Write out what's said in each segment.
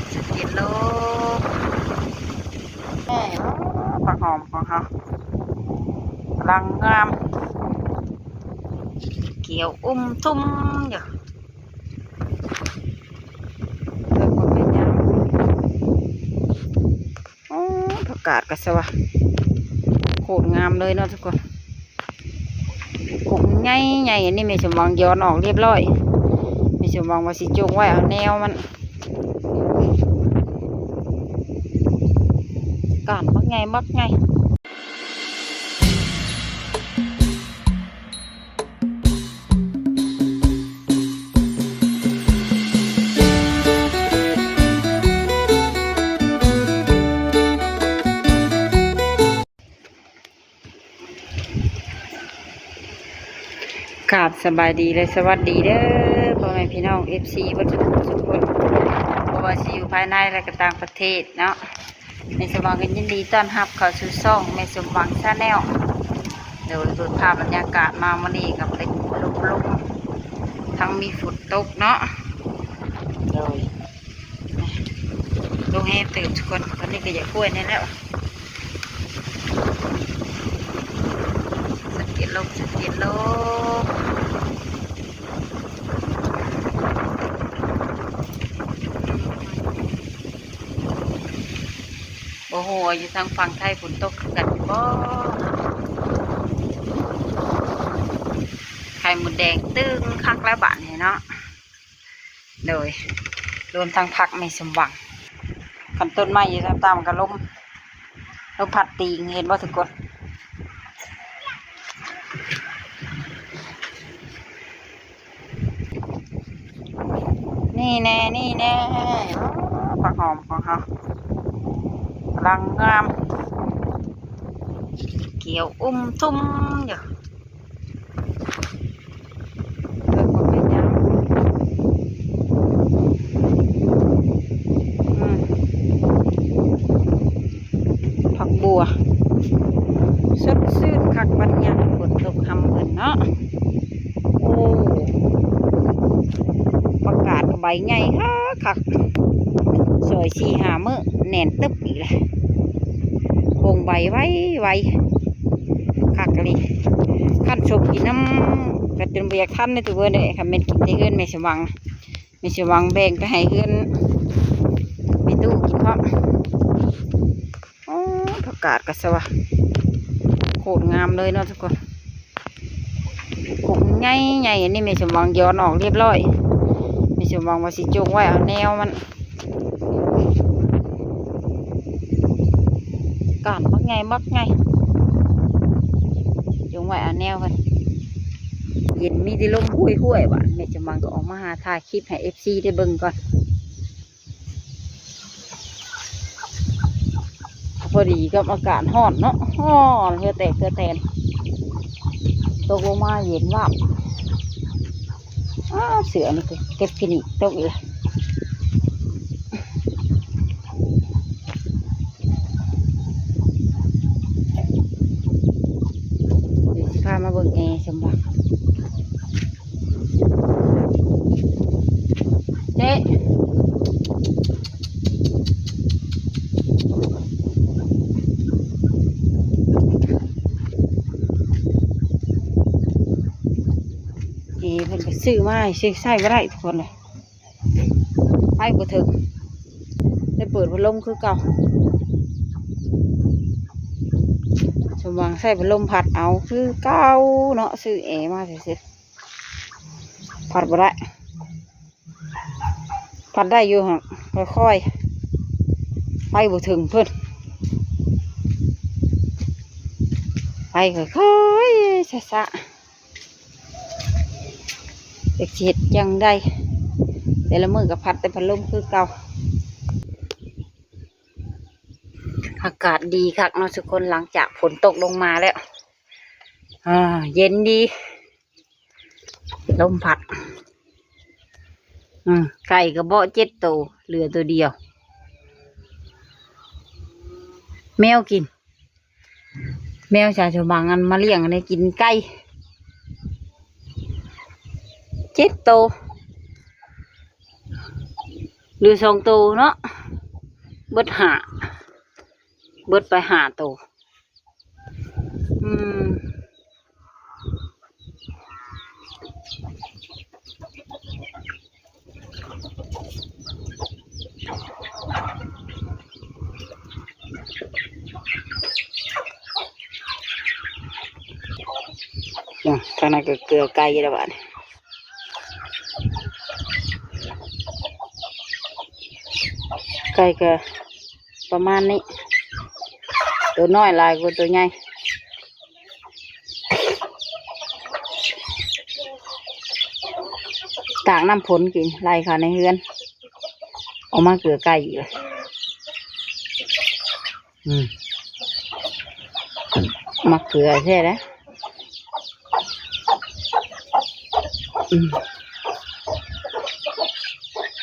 มสะเก็ดลมแม่ผักหอมของเขาลังงาม เกี่ยวอุ้มทุ่มอยู่เริ่มมาเป็นยังอ๋อผักกาดกระสวะโคตรงามเลยเนาะทุกคนกุ่งใหญ่ใหญ่อันนี้ไม่สมหวังย้อนออกเรียบร้อยไม่สมหวังว่าสิจงไว้เอาแนวมัน การบักไงบักไงกราบสบายดีเลยสวัสดีเด้อพ่อแม่พี่น้องเอฟซีวัดสุขสุขคนเพราะว่าสิอยู่ภายในและก็ต่างประเทศเนาะ ในสมหวังกันยินดีต้อนรับเข้าสู่ช่องในสมหวังชาแนลเดี๋ยวเปิดภาพบรรยากาศมาวันนี้กับเป็นลมลมๆทั้งมีฝนตกเนาะโดยลงให้ตื่นทุกคนตอนนี้ก็อยากกล้วยนี่แล้วสะเก็ดลมสะเก็ดลม โอ้โหอยู่ทางฝั่งไทยฝนตกกันบ่ไข่หมดแดงตึงคักแล้วบาทเนี่เนาะโดยรวมทั้งพักไม่สมหวังคันต้นไม้อยู่ตามตามๆกับลมลมพัดตีงเห็นบ่ทุกคนนี่แน่นี่แน่ผักหอมของเขา ลังงามเกี่ยวอุ้มทุ่มอยู่ผักบัวสดชื่นคักบันยังฝนตกทำเงินเนาะโอ้ประกาศใบใหญ่ค่ะคักสวยสีหามือแน่นตึ๊บอีกเลย วงใบไว้ไว้คักกะลีขั้นชมกินน้ำกระตุนเบียกขั้นในตัวเบอร์เนี่ยค่ะเป็นกินที่เอื้อนไม่สวังไม่สวังแบ่งไปให้เอื้อนไม่ตู้กินพร้อมอ๋อผักกาดกระสวะโคตรงามเลยเนาะทุกคนกุ่งใหญ่ใหญ่อันนี้ไม่สวังย้อนออกเรียบร้อยไม่สวังว่าสิจงไว้เอาแนวมัน การบักไงบักไงจงไว้เอาแนวกันเย็นมีที่ลมห้วยห้วยว่ะแม่จะมังก็ออกมาหาถ่ายคลิปให้เอฟซีได้เบิ่งก่อนพอดีกับอากาศร้อนเนาะร้อนเฮือแตกเฮือแตนตกลงมาเย็นว่าเสือนี่คือเก็บกินอีกตกอีกแล้ว เดี๋ยวสิพามาเบิ่งแอร์สมบัติเจ๊เอ๋เพิ่นก็ ซื้อมาให้ซื้อใส่บ่ได้ทุกคนเลยไปบ่ถึงได้เปิดพัดลมคือเก่าสมหวังใส่เป็นลมพัดเอาคือเก้าเนาะซื้อแอมาเสร็จๆพัดบ่ได้พัดได้อยู่ฮะค่อยๆไปบ่ถึงเพิ่อนไปค่อยๆช้าๆ เด็กเฮ็ดยังได้ แต่ละมือกับพัดแต่พัดลมคือเก่าอากาศดีคักเนาะทุกคนหลังจากฝนตกลงมาแล้วเย็นดี ลมพัดไก่กระเบาะเจ็ดตัวเหลือตัวเดียว แมวกิน แมวชาชาวบางอันมาเลี้ยงอันนี้กินไก่ หาตัวอืมอะทางนั้นก็เกลือไก่แล้วบ้าน ไก่ก็ประมาณนี้ ตัวน้อยหลายกว่าตัวใหญ่ตากน้ำผลกินไล่ค่ะในเฮือน ออกมาเกลือไก่อีกเลยอืมมาเกลือแท้แล้วอืม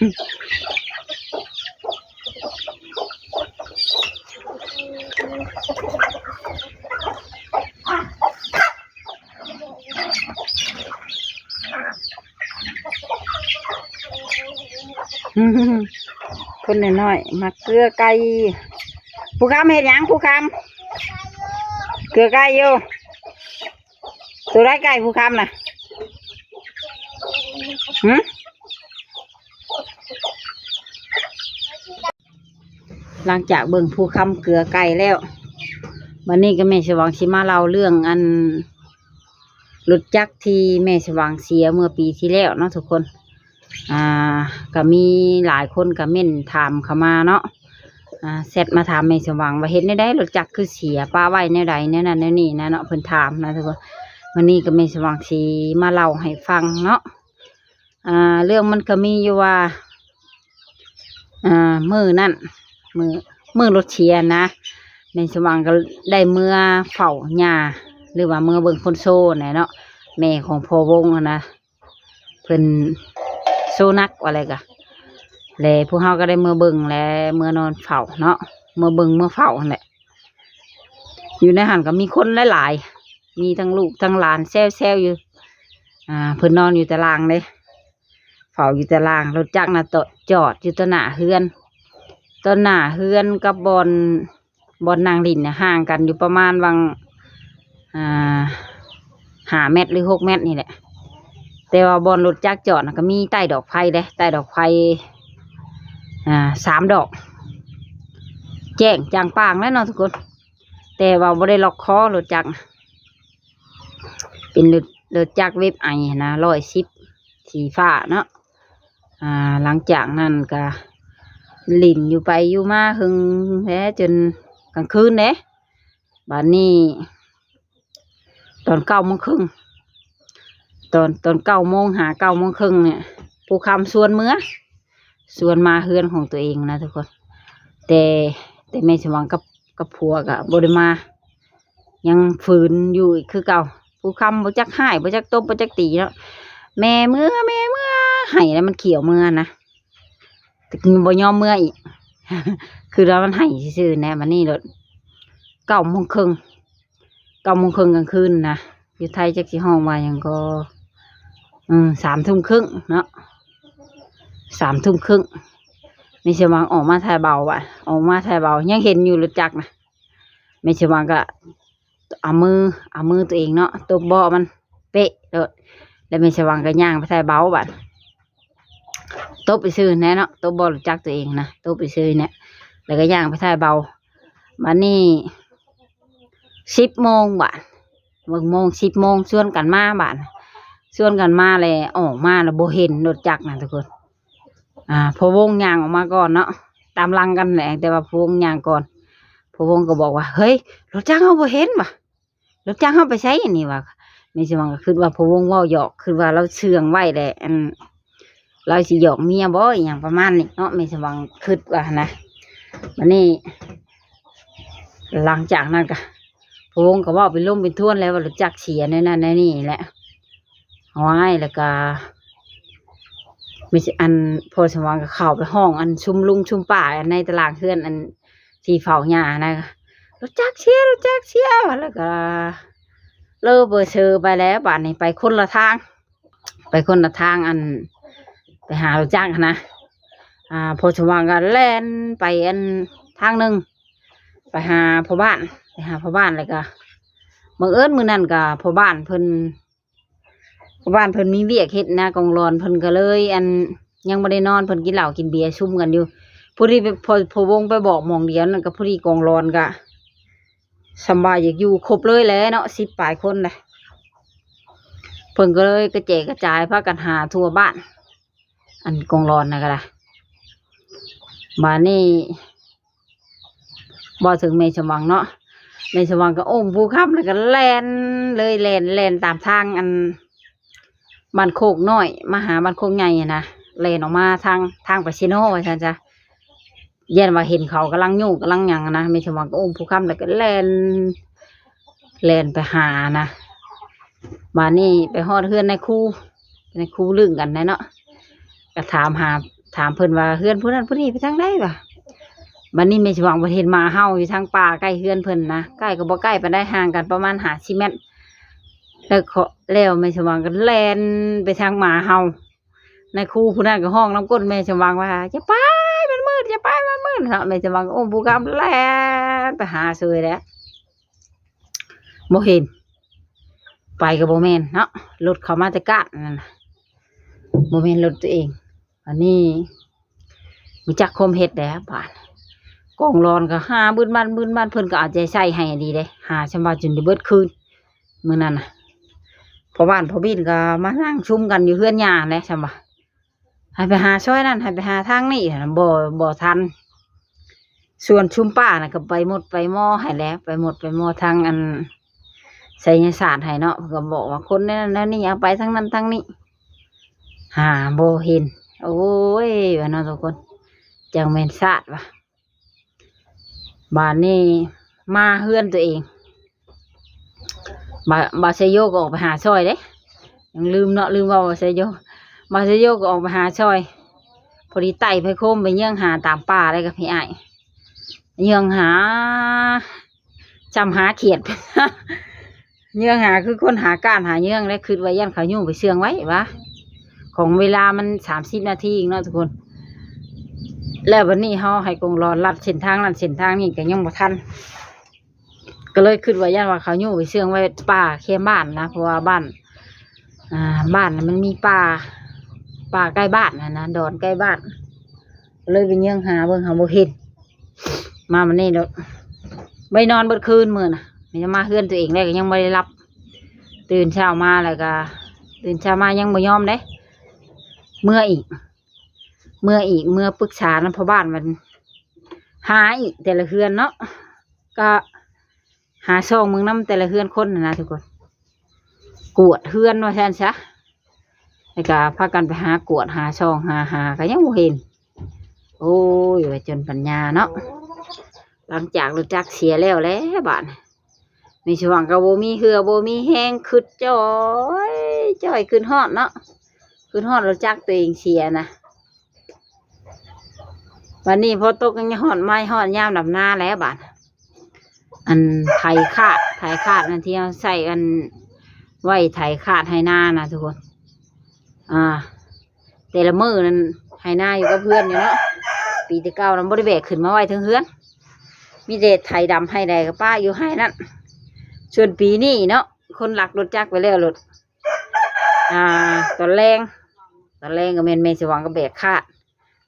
อืมค นน้อยๆมาเกลือไก่ผู้คำเห็นยังผู้คำเกลือไก่อยู่ตัวไรไก่ผู้คำน่ะหืมหลังจากเบิ่งผู้คำเกลือไก่แล้ววันนี้ก็แม่สว่างชิมาเล่าเรื่องอันรถจักที่แม่สว่างเสียเมื่อปีที่แล้วเนาะทุกคน อ่าก็มีหลายคนก็เม่นถามเข้ามาเนาะอ่าเสร็จมาถามแม่สว่างว่าเห็นได้ได้รถจักรคือเสียป้าไว้ในใดแน่นั่นแน่นี่นะเนาะเพิ่นถามนะทุกคนวันนี้ก็แม่สว่างสีมาเล่าให้ฟังเนาะอ่าเรื่องมันก็มีอยู่ว่าอ่ามือนั่นมือมือรถเชียนะแม่สว่างก็ได้เมื่อเฝ้าหญ้าหรือว่าเมื่อเบิ่งคนโซ่เนี่ยเนาะแม่ของพ่อวงนะเพิ่น โซนักอะไรกะแล้วพวกเขาก็ได้เมื่อเบิ่งและเมื่อนอนเฝ้าเนาะเมื่อเบิ่งเมื่อเฝ้านั่แหละอยู่ในหันก็มีคนหลายๆมีทั้งลูกทั้งหลานแซวๆอยู่ อ่าเพิ่นนอนอยู่ตารางเลยเฝ้าอยู่ตารางรถจักรน่ะตจอดอยู่ต้นหน้าเฮือนต้นหน้าเฮือนกับบอนบอนนางลินเนี่ยห่างกันอยู่ประมาณวังอ่าห้าเมตรหรือหกเมตรนี่แหละ แต่ว่าบอลรถจักจอดน่ะก็มีใต้ดอกไผ่เด้ใต้ดอกไผ่อ่าสามดอก แจ้งจางปางแล้วเนาะทุกคน แต่ว่าบ่ได้ล็อกคอรถจักรเป็นรถรถจักรเว็บไอนะร้อยสิบสีฟ้าเนาะอ่าหลังจากนั้นก็ลิ่นอยู่ไปอยู่มาหึงแล้วจนกลางคืนเด้บัดนี้ ตอนเก้าโมงครึ่ง ตอนตอนเก้าโมงหาเก้าโมงครึ่งเนี่ยผู้คำส่วนเมื่อส่วนมาเฮือนของตัวเองนะทุกคน แต่แต่แม่สมหวังกับกับผัวกับบริมา ยังฝืนอยู่อีกคือเก่าผู้คำบ่จักหายบ่จักตบบ่จักตีแล้วแม่เมื่อแม่เมื่อใหายแล้วมันเขียวเมื่อนะแต่บ่ยอมเมื่ออีกคือแล้วมันใหายซื่อแน่มันนี่รถเก้าโมงครึ่งเก้าโมงครึ่งกลางคืนนะอยู่ไทยจักสิห้องว่าหยังก็ อืมสามทุ่มครึ่งเนาะสามทุ่มครึ่งไม่ใช่วังออกมาถ่ายเบาว่ะ ออกมาถ่ายเบา ยังเห็นอยู่รถจักรนะไม่ใช่วังก็เอามือเอามือตัวเองเนาะตัวบาะมันเป๊ะแล้วแล้วไม่ใช่วังก็ย่างไปถ่ายเบาบัดต๊ะไปซื้อแน่เนาะต๊ะบอลรถจักรตัวเองนะต๊ะไปซื้อเนี่ยแล้วก็ย่างไปถ่ายเบาบัดนี้สิบโมงบัดเบิ่งโมงสิบโมงชวนกันมาบัด ส่วนกันมาเลยออกมาแล้วโบเห็นรถจักรนะทุกคน อ่าพอวงยางออกมาก่อนเนาะตามลังกันแหละแต่ว่าพอวงยางก่อนพอวงก็บอกว่า เฮ้ยรถจักรเขาโบเห็นวะรถจักรเขาไปใช้อันนี้ว่ะไม่ใช่ว่าคือว่าพอวงว่าหยอกคือว่าเราเชื่องไว้แหละอันเราสิหยอกเมียบ่อหย่างประมาณนี้เนาะไม่ใช่ว่าคิดว่านะวันนี้ หลังจากนั้นก็พวงก็ว่าเป็นล่มเป็นท่วนแล้วว่ารถจักเสียในนั้นในนี่แหละ เอาไว้แล้วก็ไม่ใช่อันพอสมองก็เข้าไปห้อง อันชุมลุงชุมป่าอันในตารางเพื่อนอันที่เฝ้าหญ้านะรู้จักเชียรู้จักเชียแล้วก็เลิกเบอร์เชอไปแล้วบ้านนี้ไปคนละทาง ไปคนละทางอัน ไปหารู้จักนะอ่าพอสว่างก็แล่นไปอันทางหนึ่งไปหาพ่อบ้านไปหาพ่อบ้านเลยก็บังเอิญมือนั้นก็พ่อบ้านเพิ่น บ้านเพิ่นมีเวียกเฮ็ดน้ากองรอนเพิ่นก็เลย อันยังบ่ได้นอนเพิ่นกินเหล้ากินเบียร์ซุ่มกันอยู่พอดีไปพอพอวงไปบอกมองเดียวนั่นก็พอดีกองรอนก็สบายอยากอยู่ครบเลยแหล้วเนาะสิบปลายคนเลยเพิ่นก็เลยกระเจกกระจายพากันหาทั่วบ้าน อันกองรอนนะก็ได้บ้านนี้บ่ถึงเมชวังเนาะเมชวังก็โอ้มภูคับแล้วก็แลนเลยแลนแลนตามทางอัน บ้านโคกน้อย มาหาบ้านโคกใหญ่นะแล่นออกมาทางทางไปชิโน่ว่าซั่นจ้ะเย็นว่าเห็นเขากำลังยุ่งกำลังหยังอะนะเมชวังก็โอ้มภูคับแล้วก็แล่นแล่นไปหานะบ้านนี้ไปฮอดเฮือนในครูในครูลึงกันนะเนาะก็ถามหาถามเพิ่อนว่าเฮือนผู้นั้นผู้นี้ไปทางใดบ่ะบัดนี้ไม่สิหวังบ่เห็นหมาเฮาอยู่ทางป่าใกล้เฮือนเพิ่อนนะใกล้ก็บ่ใกล้ไปานใดห่างกันประมาณ50เมตรแล้วเขา แล้วแม่สว่างก็แลนไปทางหมาเฮาในครูผู้นั้นก็ห้องน้ำก้นแม่สว่างว่าอย่าไปมันมืดอย่าไปมันมืดเนาะแม่สว่างก็โอ้ผู้กำแลนไปหาเสยแล้วบ่เห็น ไปก็บ่แมนเนาะรถเข้ามาแต่กาดนั่นน่ะบ่แมนรถตัวเองอันนี้มีจักคมเฮ็ดแล้วบ้านกองรอนก็หาบืนบ้านบืนบ้านเพิ่นก็เอาใจใส่ให้ดีเด้หาชำบาจนได้เบิดคืนมื้อนั้นน่ะ พอบ้านพอบินก็มานั่งชุมกันอยู่เฮือนหญ้าแหละชำบาให้ไปหาช่วยนั่นให้ไปหาทางนี่บ่บ่ทัน ส่วนชุมป้าน่ะก็ไปหมดไปหม้อให้แล้ว ไปหมดไปหม้อทางอันไสยศาสตร์ให้เนาะก็บอกว่าคนนั้นนั่นนี่เอาไปทางนั้นทางนี้หาบ่เห็น โอ้ยว่าเนาะทุกคน จังแมนซาดว่ะบ้านนี้มาเฮือนตัวเอง บาบาเซโยก็ออกไปหาซอยเด้ยังลืมเนาะลืมว่าบาเซโยบาเซโยก็ออกไปหาซอย พอดีไต่ไปโคมไปเยื่องหาตามป่าได้กับพี่ไอ้ยเยื่องหาจำหาเขียดเยื่องหาคือคนหากานหาเยื่องและคือไว่ายันเขายุ่งไปเชื่องไว้วะของเวลามันสามสิบนาทีเองเนาะทุกคน แล้ววันนี้เขาให้กงรอลัดเส้นทางลัดเส้นทางนี่ก็ยังบ่ทัน ก็เลยคิดว่าย่านว่าเขาอยู่ไปเชื่องไว้ป่าเคียบ้านนะเพราะว่าบ้าน อ่า บ้านน่ะมันมีป่าป่าใกล้บ้านนะนะดอนใกล้บ้าน เลยไปเยี่ยงหาเบิ่งหาบ่เห็นมามันนี่เด้อไปนอนเบิดคืนมื้อน่ะมันจะมาเฮือนตัวเองแล้ก็ยังไม่ได้รับ ตื่นเช้ามาแล้วก็ ตื่นเช้ามายังบ่ยอมเด้เมื่ออีก เมื่ออีกเมื่อปรึกษาแล้วพ่อบ้านมัน หาอีกแต่ละเฮือนเนาะก็ หาช่องมึงน้ำแต่ละเฮือนคนนะนะทุกคน กวดเฮือนว่าแทนซะแล้ก็พากันไปหากวดหาช่องหาหาก็ยังบ่เห็น โอ้ยว่าจนปัญญาเนาะหลังจากรู้จักเสียแล้วแหล้วบ้านมีช่วงกับโบมีเหือโบมีแห้งขึ้นจ้อยจ้อยขึ้นฮอดเนาะขึ้นฮอดเราจักตัวเองเสียนะวันนี้พอตกยังฮอดไม้ฮอดยามดับหน้าแล้วบ้าด อันไถขาดไถขาดนั่นที่เอาใส่อันไว้ไถขาดให้หน้านะทุกคน อ่า แต่ละมือนั้นให้หน้าอยู่กับเพื่อนอยู่เนาะปีที่เก้านั้นบริเวกขึ้นมาไว้ถึงเฮือน มีเดชไถดำให้ใดกับป้าอยู่ให้นั่นส่วนปีนี้เนาะคนหลักรถจักไปแล้วรถอ่าตอนแรงตอนแรงก็เมนเมนสว่างก็แบกคาด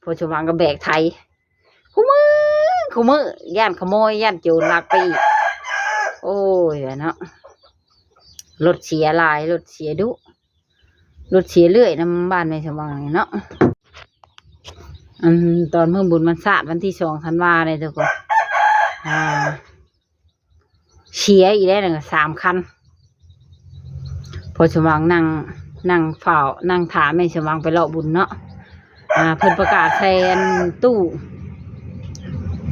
พอสว่างก็แบกไทยคู่มือคู่มือย่านขโมยย่านโจรลักไปอีก โอ้ยเนาะรถเสียหลายรถเสียดุรถเสียเรื่อยน้ำบ้านเมนสว่างเนาะอันตอนเมื่อบุญมันศาสตร์วันที่สองธันวาเลยทุกคนอ่าเสียอีกได้หนึ่งสามคันพอสว่างนั่งนั่งเฝ้านั่งถามไม่สว่างไปเลาะบุญเนาะอ่าเพิ่นประกาศใส่ตู้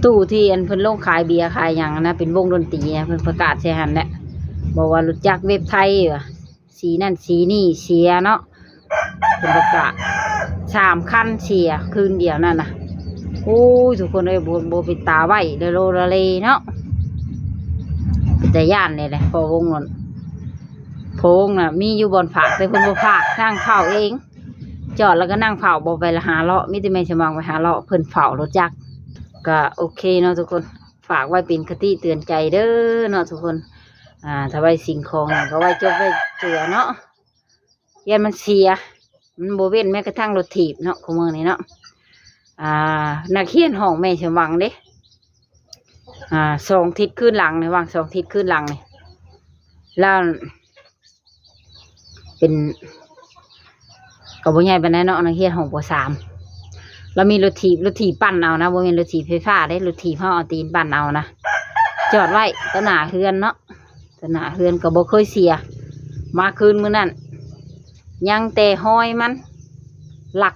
ตู้ที่อันเพิ่นลงขายเบียร์ขายอย่างนะเป็นวงดนตรีนะเพิ่นประกาศใส่หันแหละบอกว่ารู้จักเว็บไทยสีนั่นสีนี่เสียเนาะเพิ่นประกาศสามคันเสียคืนเดียวนั่นนะโอ้ยทุกคนเลยโบโบปิดตาไว้เดอโลละเลเนาะเป็นแต่ย่านเลยแหละพอวงนั้นโพงน่ะ มีอยู่บนฝากแต่เพิ่นบ่ฝากสร้างข้าเอง จอดแล้วก็นั่งเฝ้าบ่ไปละหาเลาะมิติแม่สมองไปหาเลาะเพิ่นเฝ้ารถจักร ก็โอเคเนาะทุกคนฝากไว้เป็นคติเตือนใจเด้อเนาะทุกคนอ่าถ้าไว้สิ่งของก็ไว้จบไว้เจือเนาะยันมันเสีย มันโบเว้นแม้กระทั่งรถถีบเนาะของเมืองนี้เนาะอ่านักเขียนห้องแม่สมหวังเด้อ่าสองทิศขึ้นหลังในวางสองทิศขึ้นหลังนี่แล้วเป็นกับบ่ใหญ่ปานใดเนาะนักเรียนของปสาม แล้วมีรถถีบรถถีบปั่นเอานะบ่แม่นรถถีบไฟฟ้าได้รถถีบเฮาเอาตีนปั่นเอานะจอดไว้ต้นหน้าเฮือนเนาะต้นหน้าเฮือนก็บ่เคยเสีย มาคืนมื้อนั้นยังแต่ห้อยมันหลัก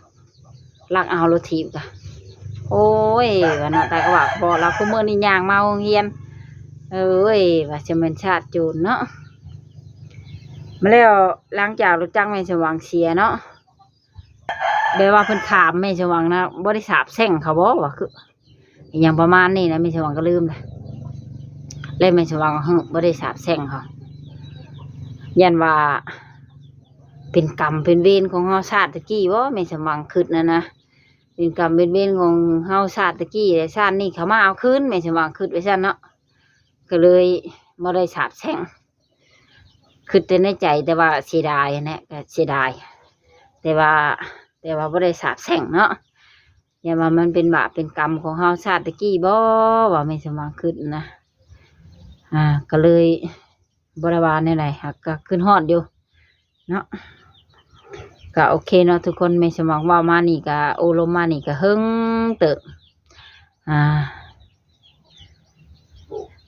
หลักเอารถถีบกะโอ้ยว่าเนาะแต่ก็ว่าพอเราคุมื้อนี้ย่างมาโรงเรียนเอ้ยว่าจะเป็นชาติโจรเนาะมาแล้วหลังจากรถจักรแม่สว่างเสียเนาะ เดี๋ยวว่าเพิ่นถามแม่สว่างนะบ่ได้สาบแช่งเขาบ่ว่าคืออย่างประมาณนี้นะแม่สว่างก็ลืมเลยเลยแม่สว่างก็ฮึบ่ได้สาบแช่งเขายันว่าเป็นกรรมเป็นเวรของเฮาชาติตะกี้บ่แม่สว่างคิดนะนะเป็นกรรมเป็นเวรของเฮาชาติตะกี้แต่ชาตินี้เขามาเอาคืนแม่สว่างคิดไว้ซั่นเนาะก็เลยบ่ได้สาบแช่งคือแต่ในใจแต่ว่าเสียดายนะก็เสียดาย แต่ว่า แต่ว่าบ่ได้สาบแช่งเนาะอย่าว่ามันเป็นบาปเป็นกรรมของเฮาชาติตะกี้บ่ว่าไม่สมหวังขึ้นนะ อ่า ก็เลยบริวารในไหนหักก็ขึ้นฮอดอยู่เนาะก็โอเคเนาะทุกคนไม่สมหวังว่ามานี่ก็โอลมมานี่ก็เฮิงเติบอ่า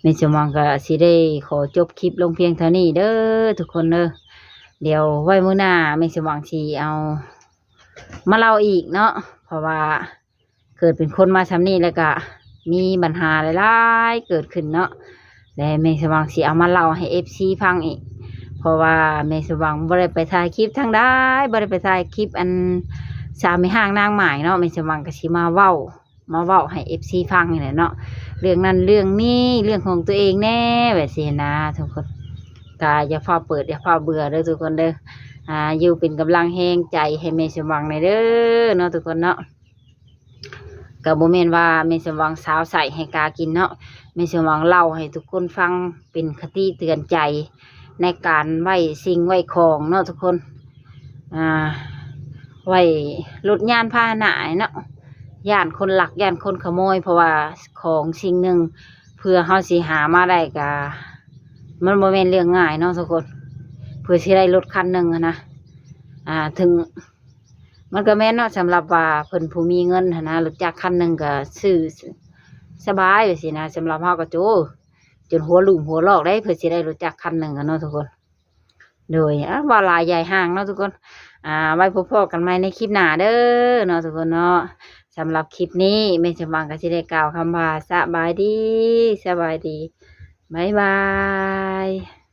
ในสมองก็สิได้ขอจบคลิปลงเพียงเท่านี้เด้อทุกคนเด้อเดี๋ยวไว้มื้อหน้าไม่สมองสิเอา มาเล่าอีกเนาะเพราะว่าเกิดเป็นคนมาทำนี่แล้วก็มีปัญหาหลายๆเกิดขึ้นเนาะและแม่สว่างสิเอามาเล่าให้เอฟซีฟังอีก เพราะว่าแม่สว่างบ่ได้ไปถ่ายคลิปทางได้บ่ได้ไปถ่ายคลิปอันสามไม่ห้างนางหมายเนาะแม่สว่างก็สิมาเว้า มาเว้าให้เอฟซีฟังนี่แหละเนาะเรื่องนั้นเรื่องนี้เรื่องของตัวเองแน่แบบสินะทุกคนกาอย่าฟ้าเปิดอย่าฟ้าเบื่อเด้อทุกคนเด้อ อ่าอยู่เป็นกำลังแห้งใจให้เมสมหวังในเด้อเนาะทุกคนเนาะกับโมเมนว่าเมสมหวังสาวใส่ให้กากินเนาะเมสมหวังเล่าให้ทุกคนฟังเป็นคติเตือนใจ ในการไหวสิ่งไหวของเนาะทุกคนอ่าไว้ลดยานพาหนะเนาะย่านคนหลักย่านคนขโมย เพราะว่าของสิ่งหนึ่งเพื่อเฮาสิหามาได้กะมันบ่แม่นเรื่องง่ายเนาะทุกคน เพื่อสิได้รถคันหนึ่งอะนะอ่าถึง มันก็แม่นเนาะสำหรับว่าเพิ่นผู้มีเงินนะรถจักรคันหนึ่งก็ซื้อสบายไปสินะสำหรับเฮาก็โจจนหัวหลุมหัวลอกได้เพื่อสิได้รถจักรคันหนึ่งอะเนาะทุกคน โดยอะว่าลายใหญ่ห่างเนาะทุกคน อ่า ไว้พบกันใหม่ในคลิปหน้าเด้อเนาะทุกคนเนาะสำหรับคลิปนี้แม่จำบังก็จะได้กล่าวคำว่าสบายดีสบายดี บ๊ายบาย